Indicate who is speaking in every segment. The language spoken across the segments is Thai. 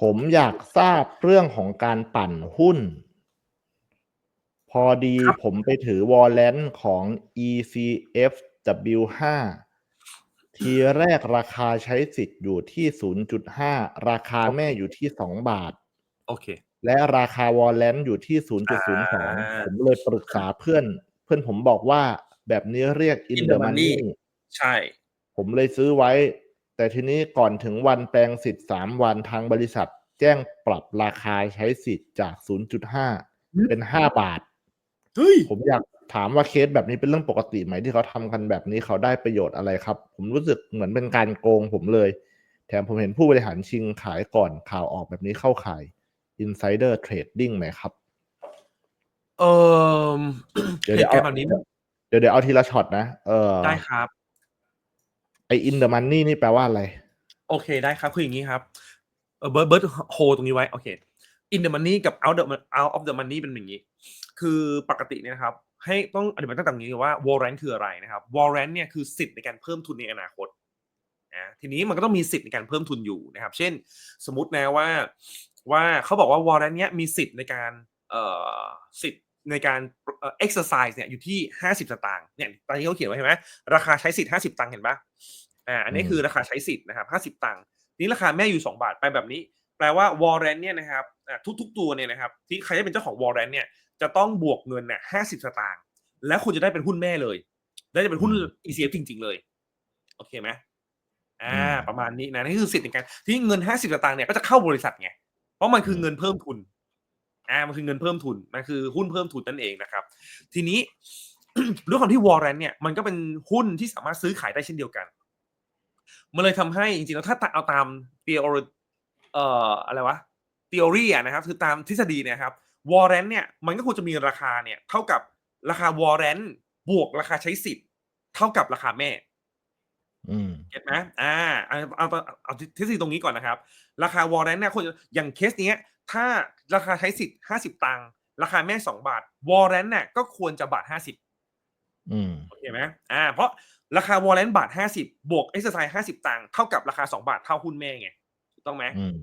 Speaker 1: ผมอยากทราบเรื่องของการปั่นหุ้น พอดี
Speaker 2: ครับ
Speaker 1: ผมไปถือวอลเลนของ ECFW5 ทีแรกราคาใช้สิทธิ์อยู่ที่ 0.5 ราคาแม่อยู่ที่ 2 บาท
Speaker 2: โอเค
Speaker 1: และราคาวอลเลนอยู่ที่
Speaker 2: อ่า
Speaker 1: 0.02 ผมเลยปรึกษาเพื่อน เพื่อนผมบอกว่าแบบนี้เรียก in
Speaker 2: In
Speaker 1: the
Speaker 2: the
Speaker 1: money
Speaker 2: money ใช่
Speaker 1: ผมเลยซื้อไว้ แต่ทีนี้ก่อนถึงวันแปลงสิทธิ์ 3 วันทางบริษัท แจ้งปรับราคาใช้สิทธิ์จาก 0.5 เป็น 5 บาท
Speaker 2: เฮ้ย
Speaker 1: ผมอยากถามว่าเคสแบบนี้เป็นเรื่องปกติไหมที่เขาทำกันแบบนี้เขาได้ประโยชน์อะไรครับ ผมรู้สึกเหมือนเป็นการโกงผมเลย แถมผมเห็นผู้บริหารชิงขายก่อนข่าวออกแบบนี้เข้าขาย insider trading ไหมครับ
Speaker 2: เออ
Speaker 1: เดี๋ยว
Speaker 2: เห
Speaker 1: เดี๋ยว
Speaker 2: ตุ
Speaker 1: เอา
Speaker 2: การณ์แบบนี้
Speaker 1: เดี๋ยวเดี๋ยวเอาทีละช็อตนะ เออ
Speaker 2: ได้ครับ
Speaker 1: ไอ in the money นี่แปลว่าอะไร
Speaker 2: โอเคได้ครับ คืออย่างนี้ครับ เออเบิร์ดเบิร์ดโฮตรงนี้ไว้โอเค in the money กับ out the out of the money เป็นอย่างนี้ คือปกติเนี่ยนะครับ ให้ต้องอธิบายตั้งแต่ตรงนี้ว่า warrant คืออะไรนะครับ warrant เนี่ยคือสิทธิ์ในการเพิ่มทุนในอนาคตนะทีนี้มันก็ต้องมีสิทธิ์ในการเพิ่มทุนอยู่นะครับ เช่น สมมตินะว่าว่าเขาบอกว่า warrant เนี้ยมีสิทธิ์ในการเอ่อสิทธิ์ในการเอ่อ exercise เนี่ยอยู่ที่ 50 สตางค์เนี่ยตอนนี้เขาเขียนไว้เห็นไหมราคาใช้สิทธิ์ 50 ตังค์เห็นปะอ่าอันนี้
Speaker 1: อืม
Speaker 2: คือราคาใช้สิทธิ์นะครับ50 ตังค์ นี่ราคาแม่อยู่ 2 บาทไปแบบนี้ แปลว่า warrant เนี่ยนะครับอ่าทุกๆ ตัวเนี่ยนะครับที่ใครจะเป็นเจ้าของ warrant เนี่ยจะต้องบวกเงินเนี่ย50สตางค์แล้วคุณจะได้เป็นหุ้นแม่เลย ได้จะเป็นหุ้น ECF จริง ๆ เลย โอเคไหมอ่า
Speaker 1: อืม
Speaker 2: ประมาณนี้นะนี่คือสิทธิ์ในการที่เงิน50สตางค์เนี่ยก็จะเข้าบริษัทไงเพราะมันคือเงินเพิ่มทุนอ่ามันคือเงินเพิ่มทุนมันคือหุ้นเพิ่มทุนนั่นเองนะครับ ทีนี้ด้วยความที่วอร์เรนเนี่ยมันก็เป็นหุ้นที่สามารถซื้อขายได้เช่นเดียวกัน มันเลยทำให้จริงๆแล้วถ้าเอาตาม theory เอ่ออะไรวะ theory อะนะครับ คือตามทฤษฎีเนี่ยครับวอร์เรนเนี่ยมันก็ควรจะมีราคาเนี่ยเท่ากับราคาวอร์เรนบวกราคาใช้สิทธิ์ เท่ากับราคาแม่
Speaker 1: อืม
Speaker 2: เก็ตไหมอ่าเอาเอาเอาเอาทฤษฎีตรงนี้ก่อนนะครับ ราคาวอร์เรนเนี่ยคนอย่างเคสเนี้ย ถ้าราคาใช้สิทธิ์ห้าสิบตังค์ราคาแม่สองบาท วอร์เรนเนี่ยก็ควรจะบาทห้าสิบ
Speaker 1: อืม
Speaker 2: โอเคไหมอ่า เพราะราคาวอร์เรนบาทห้าสิบบวกเอ็กซ์ไซส์ห้าสิบตังค์เท่ากับราคาสองบาทเท่าหุ้นแม่ไงถูกต้องไหม
Speaker 1: อืม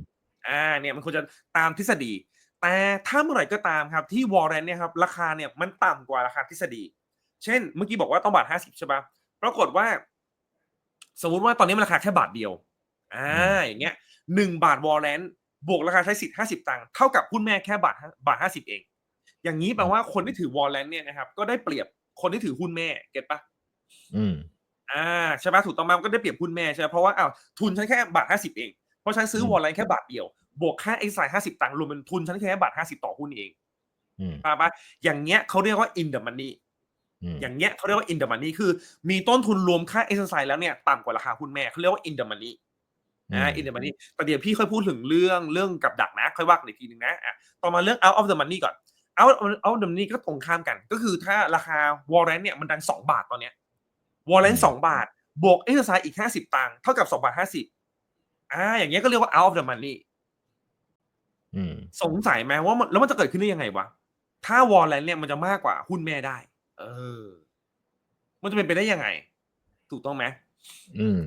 Speaker 2: อ่า เนี่ยมันควรจะตามทฤษฎี แต่ถ้าเมื่อไหร่ก็ตามครับที่วอร์เรนเนี่ยครับราคาเนี่ยมันต่ำกว่าราคาทฤษฎี เช่น เมื่อกี้บอกว่าต้องบาทห้าสิบใช่ปะปรากฏว่า สมมุติว่าตอนนี้มันราคาแค่บาทเดียว อ่า
Speaker 1: อืม
Speaker 2: อย่างเงี้ยหนึ่งบาทวอร์เรนบวกราคาใช้สิทธิ์ห้าสิบตังค์เท่ากับหุ้นแม่แค่บาทบาทห้าสิบเอง อย่างนี้แปลว่าคนที่ถือวอร์เรนเนี่ยนะครับก็ได้เปรียบ คนที่ถือหุ้นแม่เก็ตปะ
Speaker 1: อืม
Speaker 2: อ่าใช่ปะถูกต้องไหมมันก็ได้เปรียบหุ้นแม่ใช่ไหมเพราะว่าอ้าวทุนฉันแค่บาทห้าสิบเอง เพราะฉันซื้อ
Speaker 1: อืม
Speaker 2: วอลเลนแค่บาทเดียว บวกค่าเอ็กซ์ไซห้าสิบตังค์รวมเป็นทุนฉันแค่บาทห้าสิบต่อหุ้นเอง
Speaker 1: อืม
Speaker 2: ป่ะปะอย่างเงี้ยเขาเรียกว่า in the money
Speaker 1: อืม
Speaker 2: อย่างเงี้ยเขาเรียกว่า in the money คือ มีต้นทุนรวมค่าเอ็กซ์ไซแล้วเนี่ยต่ำกว่าราคาหุ้นแม่เขาเรียกว่า in the money อ่า in the money แต่เดี๋ยวพี่ค่อยพูดถึงเรื่องเรื่องกับดักนะ ค่อยว่ากันอีกทีหนึ่งนะอะต่อมาเรื่อง out of the money ก่อน out out of the money ก็ตรงข้ามกัน ก็คือถ้าราคาวอร์เรนเนี่ยมันดังสองบาทตอนเนี้ยวอร์เรน
Speaker 1: อืม
Speaker 2: สองบาท บวกเอ็กซ์ไซอีกห้าสิบตังค์เท่ากับสองบาทห้าสิบอ่า อย่างเงี้ยก็เรียกว่า out of the money
Speaker 1: อืม
Speaker 2: สงสัยไหมว่ามันแล้วมันจะเกิดขึ้นได้ยังไงวะ ถ้าวอลเลนเนี่ยมันจะมากกว่าหุ้นแม่ได้ เออ มันจะเป็นไปได้ยังไง ถูกต้องไหม
Speaker 1: อืม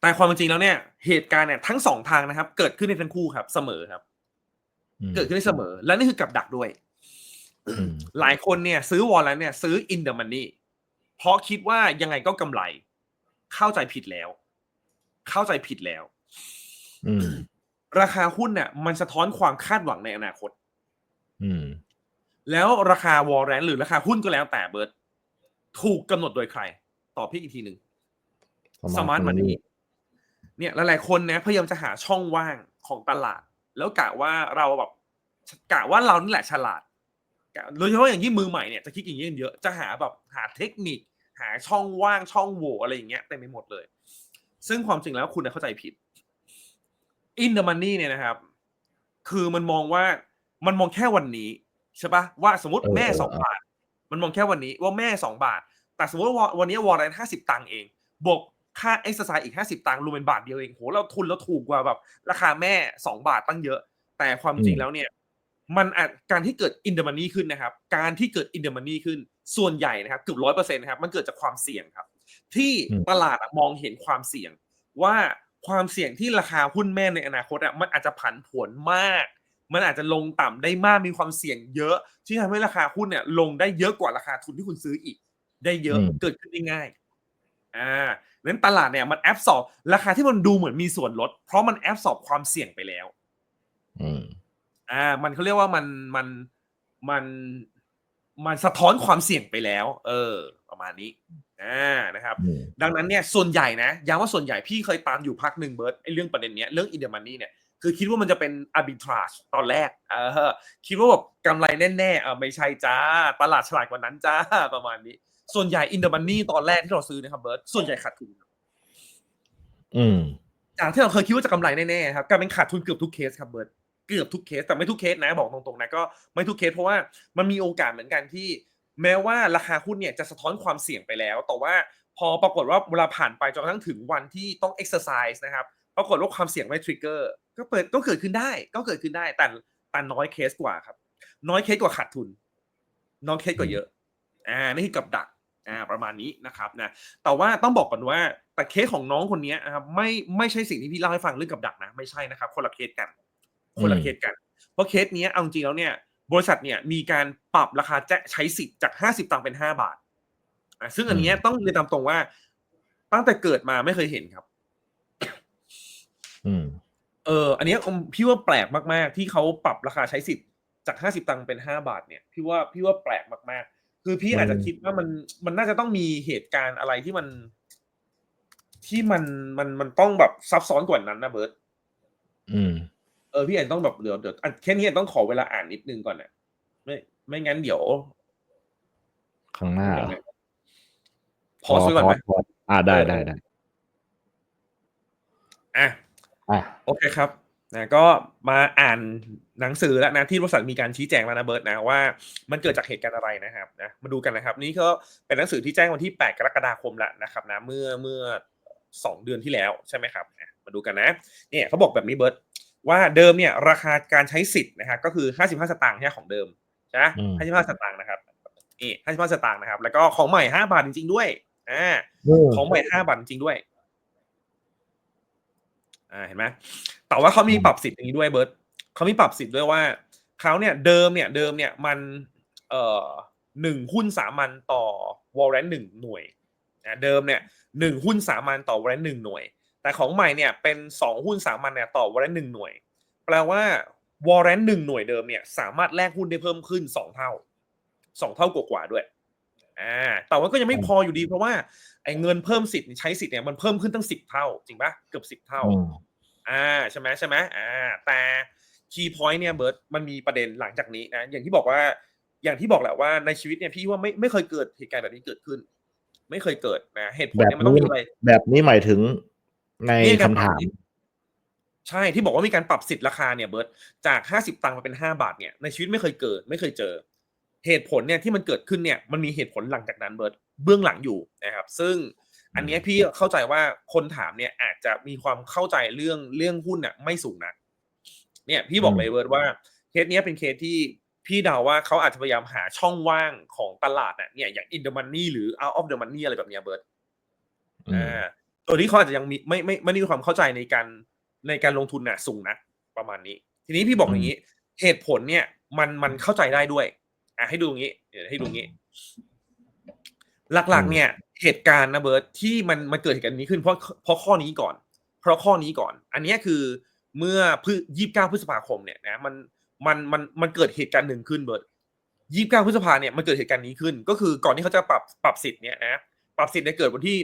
Speaker 2: แต่ความเป็นจริงแล้วเนี่ย เหตุการณ์เนี่ยทั้งสองทางนะครับ เกิดขึ้นในทั้งคู่ครับ เสมอครับ
Speaker 1: อืม
Speaker 2: เกิดขึ้นได้เสมอ และนี่คือกับดักด้วย
Speaker 1: อืม
Speaker 2: หลายคนเนี่ย ซื้อวอลเลนเนี่ย ซื้อ in the money เพราะคิดว่ายังไงก็กำไร เข้าใจผิดแล้ว เข้าใจผิดแล้ว
Speaker 1: อืม
Speaker 2: ราคาหุ้นเนี่ยมันสะท้อนความคาดหวังในอนาคต
Speaker 1: อืม
Speaker 2: แล้วราคาวอลเลนหรือราคาหุ้นก็แล้วแต่เบิร์ตถูกกำหนดโดยใคร ตอบพี่อีกทีหนึ่งสมาร์ทมันนี่เนี่ยหลายๆคนนะพยายามจะหาช่องว่างของตลาด แล้วกะว่าเราแบบกะว่าเรานี่แหละฉลาดกะ โดยเฉพาะอย่างยิ่งมือใหม่เนี่ยจะคิดอย่างนี้กันเยอะจะหาแบบหาเทคนิค หาช่องว่างช่องโหว่อะไรอย่างเงี้ยเต็มไปหมดเลย ซึ่งความจริงแล้วคุณน่ะเข้าใจผิด in the money เนี่ยนะครับ คือมันมองว่ามันมองแค่วันนี้ใช่ปะว่าสมมติ
Speaker 1: เออ
Speaker 2: แม่
Speaker 1: เออ
Speaker 2: สอง
Speaker 1: เออ
Speaker 2: บาท มันมองแค่วันนี้ว่าแม่สองบาท แต่สมมติว่าวันนี้วอร์เรนห้าสิบตังค์เองบวกค่าเอ็กซ์ไซส์อีกห้าสิบตังค์รวมเป็นบาทเดียวเองโหเราทุนเราถูกกว่าแบบ ราคาแม่สองบาทตั้งเยอะ แต่ความจริงแล้วเนี่ย มันอาจการที่เกิดอินเดมันนี่ขึ้นนะครับ การที่เกิดอินเดมันนี่ขึ้น ส่วนใหญ่นะครับเกือบร้อยเปอร์เซ็นต์นะครับมันเกิดจากความเสี่ยงครับ ที่
Speaker 1: อืม
Speaker 2: ตลาดอะมองเห็นความเสี่ยง ว่าความเสี่ยงที่ราคาหุ้นแม่ในอนาคตอะมันอาจจะผันผวนมาก มันอาจจะลงต่ำได้มากมีความเสี่ยงเยอะ ที่ทำให้ราคาหุ้นเนี่ย ลงได้เยอะกว่าราคาทุนที่คุณซื้ออีก ได้เยอะ
Speaker 1: อืม
Speaker 2: เกิดขึ้นได้ง่ายอ่านั้นตลาดเนี่ยมันแอบสอบราคาที่มันดูเหมือนมีส่วนลด เพราะมันแอบสอบความเสี่ยงไปแล้ว
Speaker 1: อืม
Speaker 2: อ่ามันเขาเรียกว่ามันมันมันมันสะท้อนความเสี่ยงไปแล้ว เออ ประมาณนี้อ่านะครับ
Speaker 1: อืม
Speaker 2: ดังนั้นเนี่ยส่วนใหญ่นะย้ำว่าส่วนใหญ่พี่เคยตามอยู่พักหนึ่งเบิร์ตไอ้เรื่องประเด็นเนี้ยเรื่องอินเดมันนี่เนี่ยคือคิดว่ามันจะเป็น arbitrage ตอนแรกเออคิดว่าแบบกำไรแน่ๆเออไม่ใช่จ้า ตลาดฉลาดกว่านั้นจ้าประมาณนี้ ส่วนใหญ่อินเดมันนี่ตอนแรกที่เราซื้อนะครับเบิร์ตส่วนใหญ่ขาดทุน
Speaker 1: อืม
Speaker 2: จากที่เราเคยคิดว่าจะกำไรแน่ๆครับกลายเป็นขาดทุนเกือบทุกเคสครับเบิร์ต เกือบทุกเคสแต่ไม่ทุกเคสนะบอกตรงๆนะก็ไม่ทุกเคสเพราะว่ามันมีโอกาสเหมือนกันที่ แม้ว่าราคาหุ้นเนี่ยจะสะท้อนความเสี่ยงไปแล้ว แต่ว่าพอปรากฏว่าเวลาผ่านไปจนกระทั่งถึงวันที่ต้อง exercise นะครับปรากฏว่าความเสี่ยงไม่ trigger ก็เปิดก็เกิดขึ้นได้ ก็เกิดขึ้นได้แต่แต่น้อยเคสกว่าครับ น้อยเคสกว่าขาดทุน น้อยเคสกว่าเยอะอ่านี่คือกับดักอ่าประมาณนี้นะครับนะแต่ว่าต้องบอกก่อนว่าแต่เคสของน้องคนนี้นะครับไม่ไม่ใช่สิ่งที่พี่เล่าให้ฟังเรื่องกับดักนะ ไม่ใช่นะครับคนละเคสกัน คนละ
Speaker 1: อืม
Speaker 2: เคสกัน เพราะเคสเนี้ยเอาจริงๆแล้วเนี่ย บริษัทเนี่ยมีการปรับราคาจะใช้สิทธิ์จากห้าสิบตังค์เป็นห้าบาทอะซึ่งอันเนี้ยต้องเรียนตามตรงว่า ตั้งแต่เกิดมาไม่เคยเห็นครับ
Speaker 1: อืม
Speaker 2: เออ อันเนี้ยพี่ว่าแปลกมากๆ ที่เขาปรับราคาใช้สิทธิ์จากห้าสิบตังค์เป็นห้าบาท เนี่ย พี่ว่าพี่ว่าแปลกมากๆ คือพี่
Speaker 1: มัน
Speaker 2: อาจจะคิดว่ามันมันน่าจะต้องมีเหตุการณ์อะไรที่มัน ที่มันมันมันต้องแบบซับซ้อนกว่านั้นนะเบิร์ต
Speaker 1: อืม
Speaker 2: เออพี่อาจจะต้องแบบเดี๋ยวเดี๋ยวอะแค่นี้ต้องขอเวลาอ่านนิดนึงก่อนนะไม่ไม่งั้นเดี๋ยว
Speaker 1: ข้างหน้า
Speaker 2: ยังไงพอซื้อก่อนไหม
Speaker 1: พออ่าได้ได้ได้
Speaker 2: อะ
Speaker 1: อะ
Speaker 2: โอเคครับนะก็มาอ่านหนังสือแล้วนะที่บริษัทมีการชี้แจงแล้วนะเบิร์ตนะว่ามันเกิดจากเหตุการณ์อะไรนะครับนะมาดูกันนะครับ นี่ก็เป็นหนังสือที่แจ้งวันที่ 8 กรกฎาคมแล้วนะครับนะเมื่อเมื่อสองเดือนที่แล้วใช่ไหมครับนะมาดูกันนะเนี่ยเขาบอกแบบนี้เบิร์ต ว่าเดิมเนี่ยราคาการใช้สิทธิ์นะครับก็คือ55สตางค์ใช่ไหมของเดิมใช่ไหม
Speaker 1: อืม
Speaker 2: 55สตางค์นะครับนี่55สตางค์นะครับ แล้วก็ของใหม่5บาทจริง ๆ ด้วยอ่า
Speaker 1: อืม
Speaker 2: ของใหม่ห้าบาทจริงๆด้วยอ่าเห็นไหมแต่ว่าเขามีปรับสิทธิ์อย่างนี้ด้วยเบิร์ตเขามีปรับสิทธิ์ด้วยว่าเขาเนี่ยเดิมเนี่ยเดิมเนี่ยมันเอ่อหนึ่งหุ้นสามัญต่อวอลเลนหนึ่งหน่วยนะเดิมเนี่ยหนึ่งหุ้นสามัญต่อวอลเลนหนึ่งหน่วย แต่ของใหม่เนี่ยเป็นสองหุ้นสามัญเนี่ยต่อวอลเลนหนึ่งหน่วย แปลว่าวอลเลนหนึ่งหน่วยเดิมเนี่ยสามารถแลกหุ้นได้เพิ่มขึ้นสองเท่าสองเท่ากว่าๆด้วยอ่าแต่ว่าก็ยังไม่พออยู่ดีเพราะว่าไอ้เงินเพิ่มสิทธิ์ใช้สิทธิ์เนี่ยมันเพิ่มขึ้นตั้งสิบเท่า จริงปะเกือบสิบเท่า
Speaker 1: อืม
Speaker 2: อ่าใช่ไหมใช่ไหมอ่าแต่คีย์พอยต์เนี่ยเบิร์ตมันมีประเด็นหลังจากนี้นะอย่างที่บอกว่าอย่างที่บอกแหละว่าในชีวิตเนี่ยพี่ว่าไม่ไม่เคยเกิดเหตุการณ์แบบนี้เกิดขึ้น ไม่เคยเกิดนะเหตุผลเนี่ยมันต้องมีอะไร
Speaker 1: แบบนี้หมายถึง ใน
Speaker 2: นี่การ
Speaker 1: คำถาม
Speaker 2: ปรับสิทธิ์ใช่ที่บอกว่ามีการปรับสิทธิ์ราคาเนี่ยเบิร์ตจากห้าสิบตังค์มาเป็นห้าบาทเนี่ยในชีวิตไม่เคยเกิด ไม่เคยเจอ เหตุผลเนี่ยที่มันเกิดขึ้นเนี่ยมันมีเหตุผลหลังจากนั้นเบิร์ตเบื้องหลังอยู่นะครับ ซึ่งอันเนี้ยพี่เข้าใจว่าคนถามเนี่ยอาจจะมีความเข้าใจเรื่องเรื่องหุ้นน่ะไม่สูงนักเนี่ย พี่บอกเลยเบิร์ตว่าเคสเนี้ยเป็นเคสที่พี่เดาว่าเขาอาจจะพยายามหาช่องว่างของตลาดน่ะเนี่ยอย่าง in the money หรือ out of the money อะไรแบบเนี้ยเบิร์ต
Speaker 1: อืม
Speaker 2: อ่าตัวนี้เขาอาจจะยังมีไม่ไม่ไม่ได้มีความเข้าใจในการในการลงทุนน่ะสูงนะประมาณนี้ ทีนี้พี่บอกอย่างนี้ เหตุผลเนี่ย มันมันเข้าใจได้ด้วยอะให้ดูอย่างนี้เดี๋ยวให้ดูอย่างนี้ หลักๆ เนี่ย เหตุการณ์นะเบิร์ตที่มันมันเกิดเหตุการณ์นี้ขึ้นเพราะเพราะข้อนี้ก่อน เพราะข้อนี้ก่อน อันเนี้ยคือเมื่อพฤยี่สิบเก้าพฤษภาคมเนี่ยนะมันมันมันมันเกิดเหตุการณ์หนึ่งขึ้นเบิร์ตยี่สิบเก้าพฤษภาเนี่ยมันเกิดเหตุการณ์นี้ขึ้น ก็คือก่อนที่เขาจะปรับปรับสิทธิ์เนี่ยนะปรับสิทธิ์เนี่ยเกิดวันที่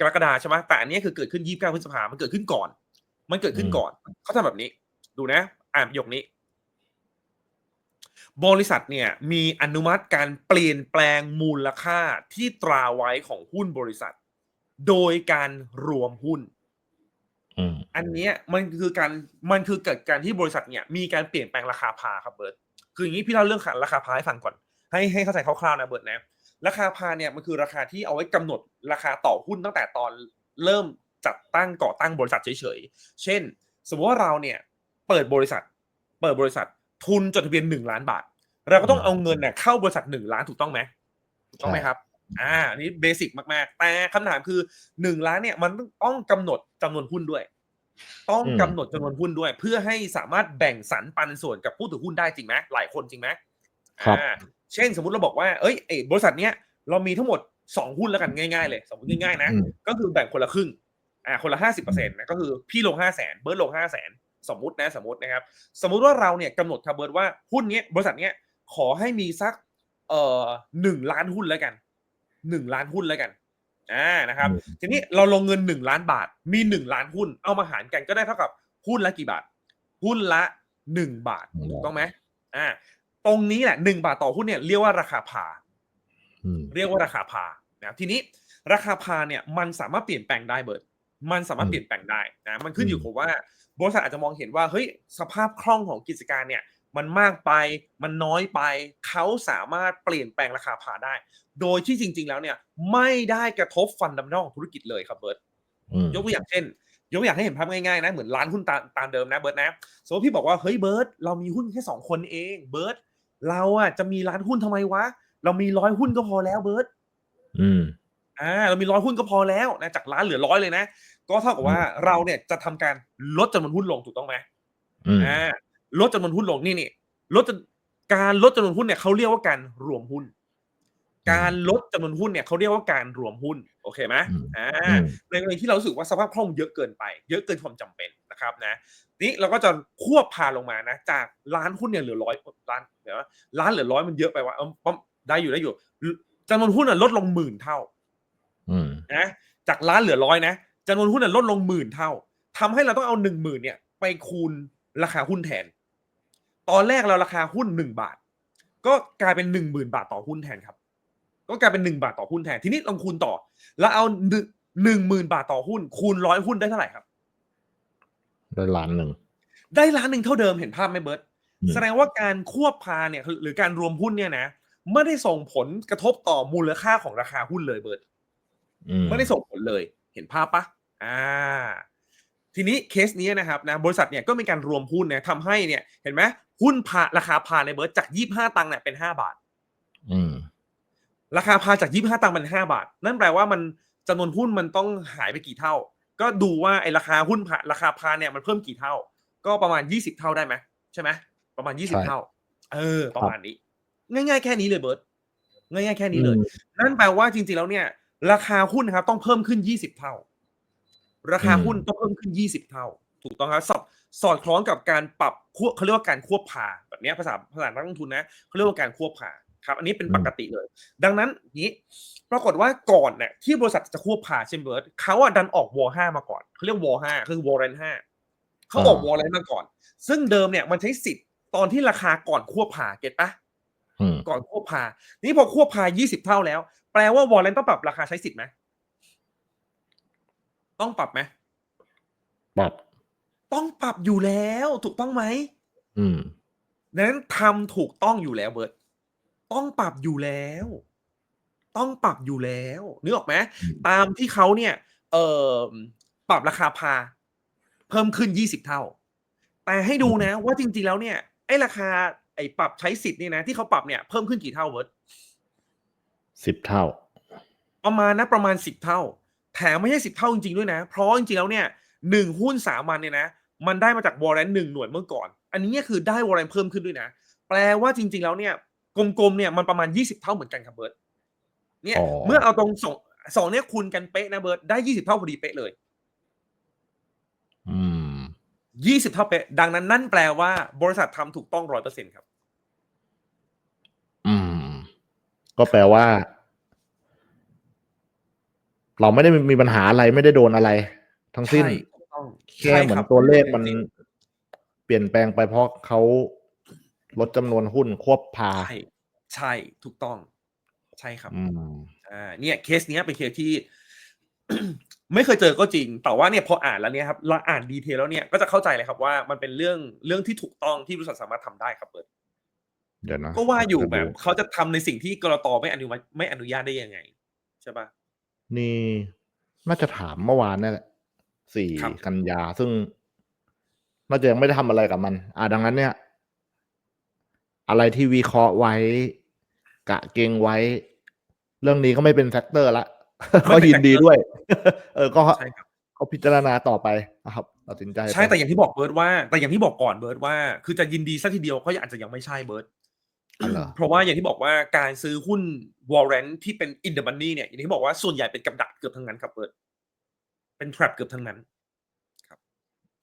Speaker 2: กรกฎาใช่ไหมแต่อันเนี้ยคือเกิดขึ้นยี่สิบเก้าพฤษภามันเกิดขึ้นก่อน มันเกิดขึ้นก่อน เขาทำแบบนี้ ดูนะ อ่านประโยคนี้ บริษัทเนี่ย มีอนุมัติการเปลี่ยนแปลงมูลค่าที่ตราไว้ของหุ้นบริษัท โดยการรวมหุ้น
Speaker 1: อืม
Speaker 2: อันเนี้ยมันคือการมันคือเกิดการที่บริษัทเนี่ย มีการเปลี่ยนแปลงราคาพาครับเบิร์ตคืออย่างนี้พี่เล่าเรื่องราคาพาให้ฟังก่อน ให้ให้เข้าใจคร่าวๆนะเบิร์ตนะ ราคาพาเนี่ยมันคือราคาที่เอาไว้กำหนดราคาต่อหุ้นตั้งแต่ตอนเริ่มจัดตั้งก่อตั้งบริษัทเฉยๆ เช่น สมมติว่าเราเนี่ยเปิดบริษัท เปิดบริษัททุนจดทะเบียนหนึ่งล้านบาท เราก็ต้องเอาเงินเนี่ยเข้าบริษัทหนึ่งล้านถูกต้องไหมถูกต้องไหมครับ อ่าอันนี่เบสิกมากๆ แต่คำถามคือหนึ่งล้านเนี่ยมันต้องกำหนดจำนวนหุ้นด้วย ต้อง
Speaker 1: อืม
Speaker 2: กำหนดจำนวนหุ้นด้วย เพื่อให้สามารถแบ่งสรรปันส่วนกับผู้ถือหุ้นได้จริงไหมหลายคนจริงไหม
Speaker 1: ครับ
Speaker 2: อ่า เช่นสมมุติเราบอกว่าเอ้ยเอ้ยบริษัทเนี้ยเรามีทั้งหมดสองหุ้นแล้วกันง่ายๆเลยสมมติง่ายๆนะ
Speaker 1: อืม
Speaker 2: ก็คือแบ่งคนละครึ่งอ่าคนละห้าสิบเปอร์เซ็นต์นะก็คือพี่ลงห้าแสนเบิร์ดลงห้าแสนสมมตินะสมมตินะครับ สมมุติว่าเราเนี่ยกำหนดครับเบิร์ดว่าหุ้นเนี้ยบริษัทเนี้ยขอให้มีสักเอ่อหนึ่งล้านหุ้นแล้วกันหนึ่งล้านหุ้นแล้วกันอ่านะครับ
Speaker 1: อืม
Speaker 2: ทีนี้เราลงเงินหนึ่งล้านบาท มีหนึ่งล้านหุ้น เอามาหารกันก็ได้เท่ากับหุ้นละกี่บาท หุ้นละหนึ่งบาทถูกต้องไหมอ่า ตรงนี้แหละหนึ่งบาทต่อหุ้นเนี่ยเรียกว่าราคาพา
Speaker 1: อืม
Speaker 2: เรียกว่าราคาพานะครับทีนี้ราคาพาเนี่ยมันสามารถเปลี่ยนแปลงได้เบิร์ดมันสามารถ
Speaker 1: อืม
Speaker 2: เปลี่ยนแปลงได้นะมันขึ้นอยู่
Speaker 1: อืม
Speaker 2: กับว่าบริษัทอาจจะมองเห็นว่าเฮ้ยสภาพคล่องของกิจการเนี่ย มันมากไปมันน้อยไปเขาสามารถเปลี่ยนแปลงราคาพาได้ โดยที่จริง ๆ แล้วเนี่ย ไม่ได้กระทบฟันดัมนอลของธุรกิจเลยครับเบิร์ด
Speaker 1: อืม
Speaker 2: ยกตัวอย่างเช่นยกตัวอย่างให้เห็นภาพง่ายๆนะเหมือนร้านหุ้นตามตามเดิมนะเบิร์ดนะสมมติพี่บอกว่าเฮ้ยเบิร์ดเรามีหุ้นแค่สองคนเองเบิร์ด เราอะจะมีร้านหุ้นทำไมวะ เรามีร้อยหุ้นก็พอแล้วเบิร์ด
Speaker 1: อืม
Speaker 2: อ่า เรามีร้อยหุ้นก็พอแล้วนะจากล้านเหลือร้อยเลยนะก็เท่ากับว่าเราเนี่ยจะทำการลดจำนวนหุ้นลงถูกต้องไหม
Speaker 1: อืม
Speaker 2: อ่าลดจำนวนหุ้นลงนี่นี่ลดจำการลดจำนวนหุ้นเนี่ยเขาเรียกว่าการรวมหุ้น การลดจำนวนหุ้นเนี่ยเขาเรียกว่าการรวมหุ้น โอเคไหม
Speaker 1: อืม
Speaker 2: อ่า
Speaker 1: อืม
Speaker 2: ในกรณีที่เรารู้สึกว่าสภาพคล่องเยอะเกินไป เยอะเกินความจำเป็น นะครับนะนี่เราก็จะควบพาลงมานะ จากล้านหุ้นเนี่ยเหลือร้อยล้านเดี๋ยวนะล้านเหลือร้อยมันเยอะไปว่าเออปั๊มได้อยู่ได้อยู่จำนวนหุ้นน่ะลดลงหมื่นเท่า
Speaker 1: อืม
Speaker 2: นะจากล้านเหลือร้อยนะจำนวนหุ้นน่ะลดลงหมื่นเท่าทำให้เราต้องเอาหนึ่งหมื่นเนี่ย ไปคูณราคาหุ้นแทน ตอนแรกเราราคาหุ้นหนึ่งบาท ก็กลายเป็นหนึ่งหมื่นบาทต่อหุ้นแทนครับ ก็กลายเป็นหนึ่งบาทต่อหุ้นแทนทีนี้ลองคูณต่อ แล้วเอาหนึ่งหนึ่งหมื่นบาทต่อหุ้น คูณร้อยหุ้นได้เท่าไหร่ครับ
Speaker 1: ได้ล้านหนึ่ง
Speaker 2: ได้ล้านหนึ่งเท่าเดิมเห็นภาพไหมเบิร์ต
Speaker 1: อืม
Speaker 2: แสดงว่าการควบพาเนี่ยหรือการรวมหุ้นเนี่ยนะไม่ได้ส่งผลกระทบต่อมูลค่าของราคาหุ้นเลยเบิร์ต
Speaker 1: อืม
Speaker 2: ไม่ได้ส่งผลเลยเห็นภาพปะอ่า ทีนี้เคสนี้นะครับนะบริษัทเนี่ยก็มีการรวมหุ้นเนี่ยทำให้เนี่ย เห็นไหมหุ้นพาราคาพาในเบิร์ตจากยี่ห้าตังค์เนี่ยเป็นห้าบาท
Speaker 1: อืม
Speaker 2: ราคาพาจากยี่ห้าตังค์เป็นห้าบาท นั่นแปลว่ามันจำนวนหุ้นมันต้องหายไปกี่เท่า ก็ดูว่าไอ้ราคาหุ้นพาราคาพาเนี่ยมันเพิ่มกี่เท่า ก็ประมาณยี่สิบเท่าได้ไหมใช่ไหมประมาณยี่สิบ
Speaker 1: ใช่
Speaker 2: เท่า เออ ประมาณนี้ ง่ายๆแค่นี้เลยเบิร์ตง่ายๆแค่นี้เลย
Speaker 1: อืม
Speaker 2: นั่นแปลว่าจริงๆแล้วเนี่ย ราคาหุ้นนะครับต้องเพิ่มขึ้นยี่สิบเท่า ราคาหุ้นต้องเพิ่มขึ้นยี่สิบเท่า ถูกต้องครับสอดสอดคล้องกับการปรับควบเขาเรียกว่าการควบพาแบบเนี้ยภาษาภาษานักลงทุนนะเขาเรียกว่าการควบพา ครับ อันนี้เป็นปกติเลย ดังนั้นนี้ปรากฏว่าก่อนเนี่ยที่บริษัทจะควบพาเช่นเบิร์ดเขาอะดันออกวอห้ามาก่อนเขาเรียกวอห้าคือวอร์เรนห้าเขาออกวอร์เรนมาก่อน ซึ่งเดิมเนี่ยมันใช้สิทธิ์ตอนที่ราคาก่อนควบพาเก็ตปะ
Speaker 1: อืม
Speaker 2: ก่อนควบพา นี่พอควบพา 20 เท่าแล้ว แปลว่าวอลเลนต้องปรับราคาใช้สิทธิ์ไหม ต้องปรับไหม
Speaker 1: ปรับ
Speaker 2: ต้องปรับอยู่แล้ว ถูกต้องไหม
Speaker 1: อืม
Speaker 2: ดังนั้นทำถูกต้องอยู่แล้วเบิร์ต ต้องปรับอยู่แล้ว ต้องปรับอยู่แล้วนึกออกไหม
Speaker 1: อืม
Speaker 2: ตามที่เขาเนี่ย เอ่อปรับราคาพา เพิ่มขึ้น20เท่า แต่ให้ดูนะ ว่าจริง ๆแล้วเนี่ยไอ้ราคา ไอ้ปรับใช้สิทธิ์เนี่ยนะที่เขาปรับเนี่ยเพิ่มขึ้นกี่เท่าเบิร์ต
Speaker 1: สิบเท่า
Speaker 2: ประมาณนะประมาณสิบเท่า แถมไม่ใช่สิบเท่าจริงๆด้วยนะ เพราะจริงๆแล้วเนี่ยหนึ่งหุ้นสามัญเนี่ยนะมันได้มาจากวอร์เรนหนึ่งหน่วยเมื่อก่อน อันนี้เนี่ยคือได้วอร์เรนเพิ่มขึ้นด้วยนะ แปลว่าจริง ๆ แล้วเนี่ย กลมๆเนี่ยมันประมาณยี่สิบเท่าเหมือนกันครับเบิร์ตเนี่ย
Speaker 1: อ๋อ
Speaker 2: เมื่อเอาตรงสองสองเนี่ยคูณกันเป๊ะนะเบิร์ตได้ยี่สิบเท่าพอดีเป๊ะเลย
Speaker 1: อืม
Speaker 2: ยี่สิบเท่าเป๊ะดังนั้นนั่นแปลว่าบริษัททำถูกต้องร้อยเปอร์เซ็นครับ
Speaker 1: อืม ก็แปลว่า เราไม่ได้มีปัญหาอะไรไม่ได้โดนอะไร ทั้งสิ้น
Speaker 2: ใช่ถูกต้อง
Speaker 1: แค่เหมือน
Speaker 2: ใช่รับ
Speaker 1: ตัวเลขมัน
Speaker 2: จริง
Speaker 1: เปลี่ยนแปลงไปเพราะเขา ลดจำนวนหุ้นควบพา
Speaker 2: ใช่ ใช่ ถูกต้อง ใช่ครับ
Speaker 1: อืม
Speaker 2: อ่าเนี่ยเคสเนี้ยเป็นเคสที่ ไม่เคยเจอก็จริง แต่ว่าเนี่ยพออ่านแล้วเนี่ยครับเราอ่านดีเทลแล้วเนี่ยก็จะเข้าใจเลยครับว่ามันเป็นเรื่องเรื่องที่ถูกต้องที่บริษัทสามารถทำได้ครับเปิด
Speaker 1: เดี๋ยวนะ
Speaker 2: ก็ว่าอยู่
Speaker 1: จะดู
Speaker 2: แบบเขาจะทำในสิ่งที่กรตไม่อนุมัติไม่อนุญาตได้ยังไง ใช่ปะ
Speaker 1: นี่น่าจะถามเมื่อวานนี่แหละสี่
Speaker 2: ครับ
Speaker 1: กันยาซึ่งน่าจะยังไม่ได้ทำอะไรกับมัน อ่าดังนั้นเนี่ย อะไรที่วิเคราะห์ไว้ กะเกงไว้ เรื่องนี้ก็ไม่เป็นแฟกเตอร์ละก็ยินดีด้วย เออก็
Speaker 2: ใช่ครับ
Speaker 1: เขาพิจารณาต่อไปนะครับตัดสินใจไป
Speaker 2: ใช่แต่อย่างที่บอกเบิร์ดว่า แต่อย่างที่บอกก่อนเบิร์ดว่า คือจะยินดีสักทีเดียวก็อาจจะยังไม่ใช่เบิร์ด
Speaker 1: อ๋อเหรอ
Speaker 2: เพราะว่าอย่างที่บอกว่าการซื้อหุ้นวอร์เรนที่เป็นอินเด e มันนี่เนี่ยอย่างที่บอกว่าส่วนใหญ่เป็นกับดักเกือบทั้งนั้นครับเบิร์ดเป็น trap เกือบทั้งนั้น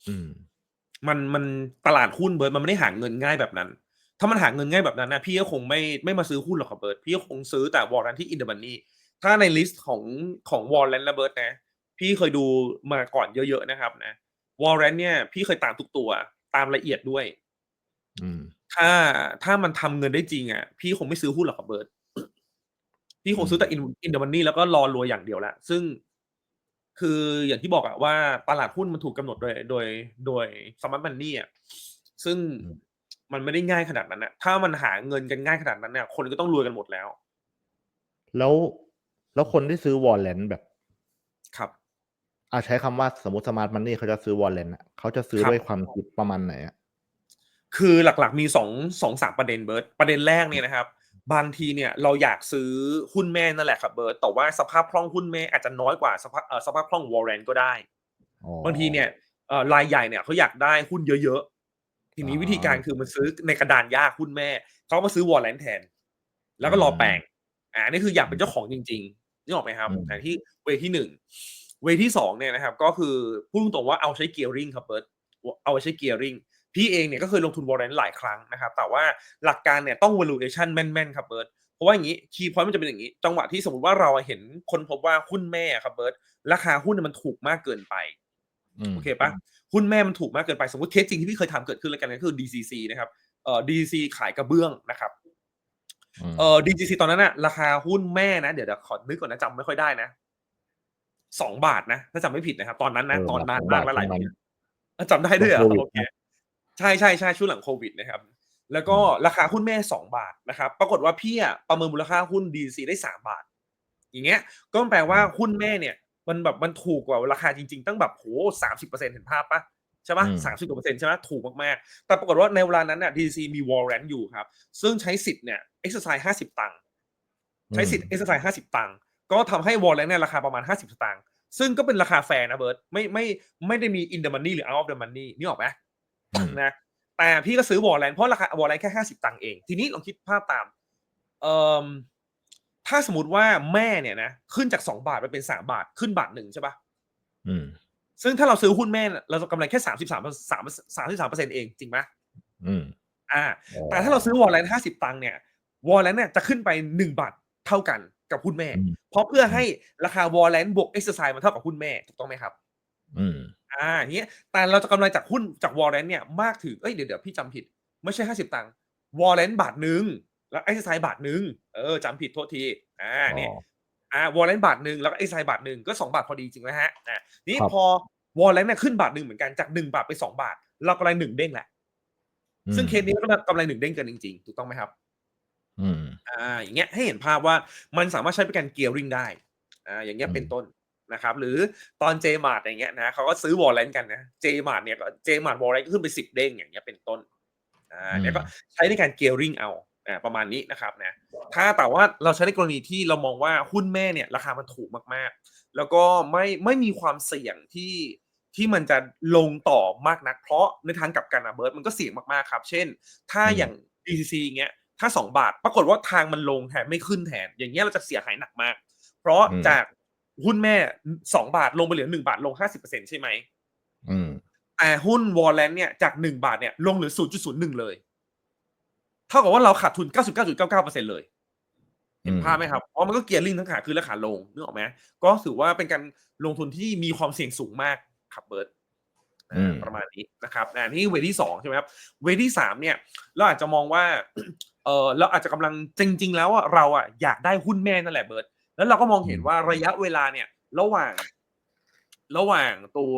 Speaker 1: อืม
Speaker 2: มันมันตลาดหุ้นเบิร์ดมันไม่ได้หาเงินง่ายแบบนั้น ถ้ามันหาเงินง่ายแบบนั้นนะพี่ก็คงไม่ไม่มาซื้อหุ้นหรอกครับเบิร์ดพี่ก็คงซื้อแต่วอร์เรนที่อินเด e มันนี่ถ้าในลิสต์ของของวอร์เรนและเบิร์ดนะ พี่เคยดูมาก่อนเยอะๆนะครับนะวอร์เรนเนี่ยพี่เคยตามทุกตัวตามละเอียดด้วย
Speaker 1: อืม
Speaker 2: ถ้าถ้ามันทำเงินได้จริงอะ พี่คงไม่ซื้อหุ้นหรอกครับเบิร์ดพี่คงซื้อแต่อินอินเดมันนี่แล้วก็รอรวยอย่างเดียวแหละซึ่งคืออย่างที่บอกอะว่าตลาดหุ้นมันถูกกำหนดโดย โดย โดยสมาร์ทมันนี่อะซึ่ง
Speaker 1: อื ม
Speaker 2: มันไม่ได้ง่ายขนาดนั้นอะถ้ามันหาเงินกันง่ายขนาดนั้นเนี่ยคนก็ต้องรวยกันหมดแล้ว
Speaker 1: แล้วแล้วคนที่ซื้อวอลเลนแบบ
Speaker 2: ครับ
Speaker 1: อาใช้คำว่าสมมติสมาร์ทมันนี่เขาจะซื้อวอลเลนอะเขาจะซื้อ
Speaker 2: ครับ
Speaker 1: ด้วยความคิดประมาณไหนอะ
Speaker 2: คือหลักๆมีสองสองสามประเด็นเบิร์ตประเด็นแรกเนี่ยนะครับ บางทีเนี่ยเราอยากซื้อหุ้นแม่นั่นแหละครับเบิร์ตแต่ว่าสภาพคล่องหุ้นแม่อาจจะน้อยกว่าสภาพเอ่อสภาพคล่องวอร์เรนก็ได้
Speaker 1: อ๋อบา
Speaker 2: งทีเนี่ยเอ่อรายใหญ่เนี่ยเขาอยากได้หุ้นเยอะๆ ทีนี้
Speaker 1: อ่า
Speaker 2: วิธีการคือมันซื้อในกระดานยากหุ้นแม่ เขามาซื้อวอลเลนแทน แล้วก็รอแปลง อ่านี่คืออยากเป็นเจ้าของจริงๆนี่ออกไหมครับ
Speaker 1: อืม
Speaker 2: แต่ที่เวที่หนึ่ง เวที่สองเนี่ยนะครับ ก็คือพูดตรงๆว่าเอาใช้เกียร์ริงครับเบิร์ตเอาใช้เกียร์ริงพี่เองเนี่ยก็เคยลงทุนวอลเลนหลายครั้งนะครับ แต่ว่าหลักการเนี่ยต้อง valuation แม่นๆครับเบิร์ตเพราะว่าอย่างนี้คีย์พอยต์มันจะเป็นอย่างนี้ จังหวะที่สมมติว่าเราเห็นคนพบว่าหุ้นแม่ครับเบิร์ตราคาหุ้นเนยมันถูกมากเกินไป
Speaker 1: ม
Speaker 2: โอเคปะ หุ้นแม่มันถูกมากเกินไปสมมติเคสจริงที่พี่เคยทำเกิดขึ้นแล้วกันก็คือ DCC นะครับเอ่อ DCC ขายกระเบื้องนะครับ
Speaker 1: ม
Speaker 2: เอ่อ DCC ตอนนั้นอะราคาหุ้นแม่นะเดี๋ยวเดี๋ยวขอนึกก่อนนะจำไม่ค่อยได้นะสองบาทนะถ้าจำไม่ผิดนะครับ ตอนนั้นนะ
Speaker 1: เออ
Speaker 2: ตอนนาน
Speaker 1: สอง
Speaker 2: มา
Speaker 1: บากท
Speaker 2: แล้วหลาย
Speaker 1: ตอน
Speaker 2: ปี
Speaker 1: นั้น
Speaker 2: เออจำได้ด้วยเหรอ
Speaker 1: โควิด
Speaker 2: โอเคใช่ใช่ใช่ช่วงหลังโควิดนะครับ แล้วก็ราคาหุ้นแม่สองบาทนะครับ ปรากฏว่าพี่อะประเมินมูลค่าหุ้น DCC ได้สามบาท อย่างเงี้ย ก็แปลว่าหุ้นแม่เนี่ย มันแบบมันถูกกว่าราคาจริง ๆ ตั้งแบบโหสามสิบเปอร์เซ็นเห็นภาพปะใช่ปะ
Speaker 1: อืม
Speaker 2: สามสิบกว่าเปอร์เซ็นต์ใช่ไหมถูกมากๆ แต่ปรากฏว่าในเวลานั้นน่ะ DCC มี warrant อยู่ครับ ซึ่งใช้สิทธิ์เนี่ย exercise ห้าสิบตังค์ใช้สิทธิ์ exercise ห้าสิบตังค์ก็ทำให้ warrant เนี่ยราคาประมาณห้าสิบสตางค์ซึ่งก็เป็นราคาแฟร์นะเบิร์ตไม่ไม่ไม่ได้มี in the money หรือ out of the money นี่ออกไหม
Speaker 1: อืม
Speaker 2: นะแต่พี่ก็ซื้อวอลเลนเพราะราคาวอลเลนแค่ห้าสิบตังค์เอง ทีนี้ลองคิดภาพตามเอ่อ ถ้าสมมติว่าแม่เนี่ยนะขึ้นจากสองบาทไปเป็นสามบาทขึ้นบาทหนึ่งใช่ปะ
Speaker 1: อืม
Speaker 2: ซึ่งถ้าเราซื้อหุ้นแม่น่ะเราจะกำไรแค่สามสิบสามสามสามสิบสามเปอร์เซ็นต์เองจริงไหม
Speaker 1: อืม
Speaker 2: อ่า
Speaker 1: อ๋อ
Speaker 2: แต่ถ้าเราซื้อวอลเลนห้าสิบตังค์เนี่ยวอลเลนเนี่ยจะขึ้นไปหนึ่งบาทเท่ากันกับหุ้นแม่
Speaker 1: อืม
Speaker 2: เพราะเพื่อให้ราคาวอลเลนบวกเอ็กซ์ไซมันเท่ากับหุ้นแม่ถูกต้องไหมครับ
Speaker 1: อืม
Speaker 2: อ่าอย่างเงี้ยแต่เราจะกำไรจากหุ้นจากวอลเลนเนี่ยมากถึงเอ้ยเดี๋ยวเดี๋ยวพี่จำผิด ไม่ใช่ห้าสิบตังค์วอลเลนบาทหนึ่ง แล้วเอ็กซ์ไซบาทหนึ่งเออจำผิดโทษทีอ่าเนี่ย
Speaker 1: อ๋อ
Speaker 2: อ่าวอลเลนบาทหนึ่งแล้วก็เอ็กซ์ไซบาทหนึ่งก็สองบาทพอดีจริงไหมฮะอ่านี่
Speaker 1: ครับ
Speaker 2: พอวอลเลนเนี่ยขึ้นบาทหนึ่งเหมือนกันจากหนึ่งบาทไปสองบาท เรากำไรหนึ่งเด้งแหละ ซึ่งเคสนี้ก็กำไรหนึ่งเด้งเกินจริงๆถูกต้องไหมครับ
Speaker 1: อืม
Speaker 2: อ่า อย่างเงี้ยให้เห็นภาพว่ามันสามารถใช้เป็นการเกียร์ริงได้อ่าอย่างเงี้ย
Speaker 1: อืม
Speaker 2: เป็นต้นนะครับ หรือตอนเจมาร์อย่างเงี้ยนะเขาก็ซื้อวอลเลนกันนะเจมาร์เนี่ยก็เจมาร์วอลเลนก็ขึ้นไปสิบเด้งอย่างเงี้ยเป็นต้นอ่าเนี่ยก็ใช้ในการเกียร์ริงเอาอ่า ประมาณนี้นะครับนะถ้าแต่ว่าเราใช้ในกรณีที่เรามองว่าหุ้นแม่เนี่ยราคามันถูกมากๆ แล้วก็ไม่ไม่มีความเสี่ยงที่ที่มันจะลงต่อมากนัก เพราะในทางกลับกันอะเบิร์ตมันก็เสี่ยงมากๆครับ เช่น ถ้า
Speaker 1: อืม
Speaker 2: อย่าง DCC เงี้ยถ้าสองบาท ปรากฏว่าทางมันลงแทนไม่ขึ้นแทน อย่างเงี้ยเราจะเสียหายหนักมาก เพราะ
Speaker 1: อืม
Speaker 2: จากหุ้นแม่สองบาทลงไปเหลือหนึ่งบาทลงห้าสิบเปอร์เซ็นใช่ไหม
Speaker 1: อืม
Speaker 2: แต่หุ้นวอลเลนเนี่ยจากหนึ่งบาทเนี่ยลงเหลือศูนย์จุดศูนย์หนึ่งเลย เท่ากับว่าเราขาดทุนเก้าสิบเก้าจุดเก้าเก้าเปอร์เซ็นเลยเห็นภาพไหมครับเพราะมันก็เกียร์ลิงทั้งขาขึ้นและขาลงนึกออกไหมก็ถือว่าเป็นการลงทุนที่มีความเสี่ยงสูงมากครับเบิร์ต
Speaker 1: อืม
Speaker 2: ประมาณนี้นะครับนะนี่เวทที่สองใช่ไหมครับ เวทที่สามเนี่ย เราอาจจะมองว่า เออเราอาจจะกำลังจริง ๆ แล้วอะเราอะอยากได้หุ้นแม่นั่นแหละเบิร์ตแล้วเราก็มองเห็นว่าระยะเวลาเนี่ย ระหว่าง ระหว่างตัว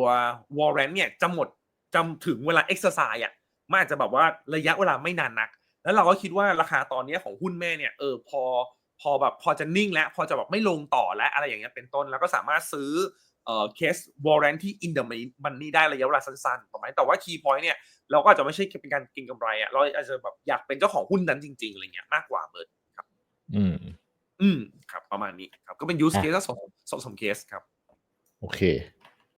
Speaker 2: วอร์เรนเนี่ยจะหมดจำถึงเวลาเอ็กซ์ไซส์อะมันอาจจะแบบว่าระยะเวลาไม่นานนัก แล้วเราก็คิดว่าราคาตอนเนี้ยของหุ้นแม่เนี่ยเออพอพอแบบพอจะนิ่งแล้ว พอจะแบบไม่ลงต่อแล้วอะไรอย่างเงี้ยเป็นต้น แล้วก็สามารถซื้อเอ่อเคสวอร์เรนที่อินเดอร์มันนี่ได้ระยะเวลาสั้นๆถูกไหมแต่ว่าคีย์พอยต์เนี่ยเราก็อาจจะไม่ใช่เป็นการเก็งกำไรอะเราอาจจะแบบอยากเป็นเจ้าของหุ้นนั้นจริงๆอะไรเงี้ยมากกว่าเบิร์ดครับ
Speaker 1: อืม
Speaker 2: อืมครับ ประมาณนี้ครับก็เป็นยูส
Speaker 1: อะ
Speaker 2: เคสสองสองสามเคสครับ
Speaker 1: โอเค